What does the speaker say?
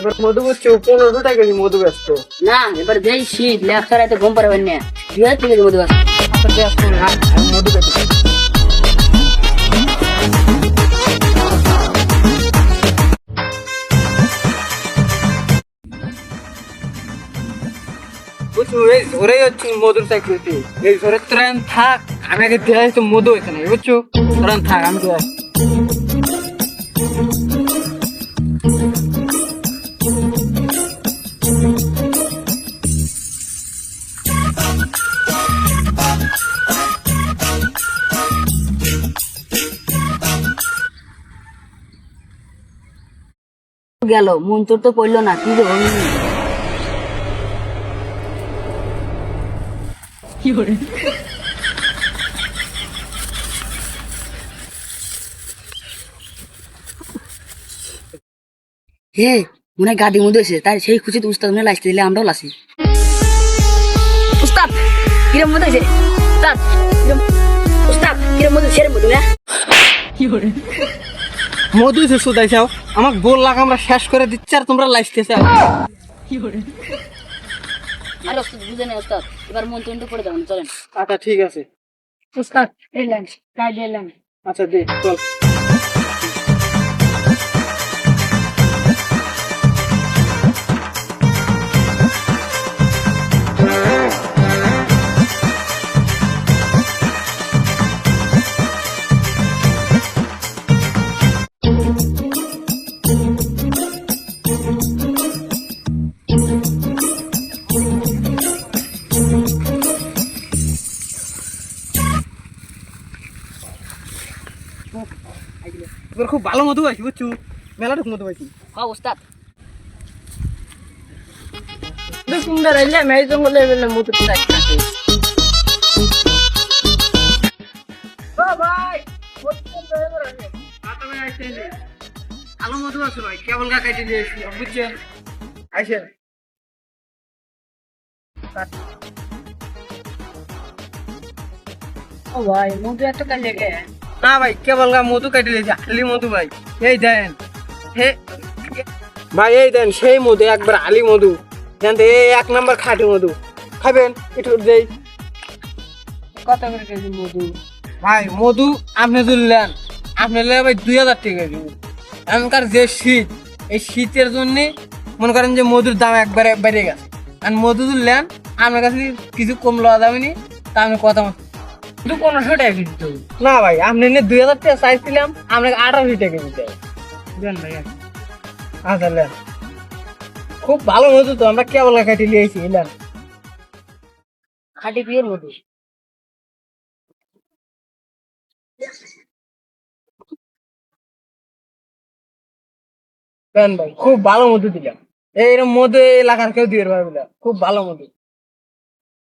এবার মধু করছে পনেরোশো টাকা কেজি মধু ব্যস্ত। না এবার যেই শীত লেখার এত ঘুম পারবেন না। ব্যস্ত। মধু কেটে বুঝছ হচ্ছে মধুর চাকরিতে। এই ঝোরের তোরা থাক আমি আগে দিয়ে আসছি মধু এখানে বুঝছ? থাক আমি গেল মন তোর তো পড়ল না কি দেবো হে মনে হয় গাড়ির মধ্যে এসে তাই সেই খুশিতে উস্তাদ মনে হয় লাইতে দিলে আমরাও লাসি। উস্তাদ কিরম মধ্যে এসে উস্তাদ কিরম উস্তাদ কিরম মধ্যে সেরম মধ্যে কি করে মধু সে আমার গোল লাগা আমরা শেষ করে দিচ্ছি আর তোমরা লাইসতে কি করে আরে বুঝে নেই এবার মন করে দেবেন চলেন। আচ্ছা ঠিক আছে। উস্তাদ এলেন কাজ এলেন আচ্ছা দে চল। এবার খুব ভালো মধু পাইছি বুঝছ? মেলাটুক মধু পাইছি। হ্যাঁ উস্তাদ সুন্দর হইলে মেয়ে জঙ্গলে বেলে মধু আছে। ভাই কেবল গা কাটি দিয়ে বুঝছেন আইসেন ও ভাই মধু এত কাল লেগে না ভাই কেবল গা মধু কাটি দিয়েছি, আলি মধু ভাই। এই দেন, হে, ভাই, এই দেন, সেই মধু, একবার আলি মধু। জানতে এই এক নাম্বার খাঁটি মধু। খাবেন, একটু দেই। কত করে কেজি মধু? ভাই, মধু আপনি তুললেন আপনি নিলে ভাই দুই হাজার টাকা দিব এমনকার যে শীত, এই শীতের জন্য মনে করেন যে মধুর দাম একবারে বেড়ে গেছে। আর মধু তুললেন আপনার কাছে কিছু কম লওয়া যাবে নি, তা আমি কথা দু পনেরোশো টাকা কেজি তো না ভাই আপনি নিয়ে দুই হাজার টাকা চাইছিলাম আপনাকে আঠারোশো টাকা হবে দেন ভাই আচ্ছা নেন। খুব ভালো মধু তো আমরা কেবল খাইতে নিয়েছি নেন। খাটি পিওর মধু নেন ভাই খুব ভালো মধু দিলাম। এইরকম মধু এলাকার কেউ দিয়ে পারবে খুব ভালো মধু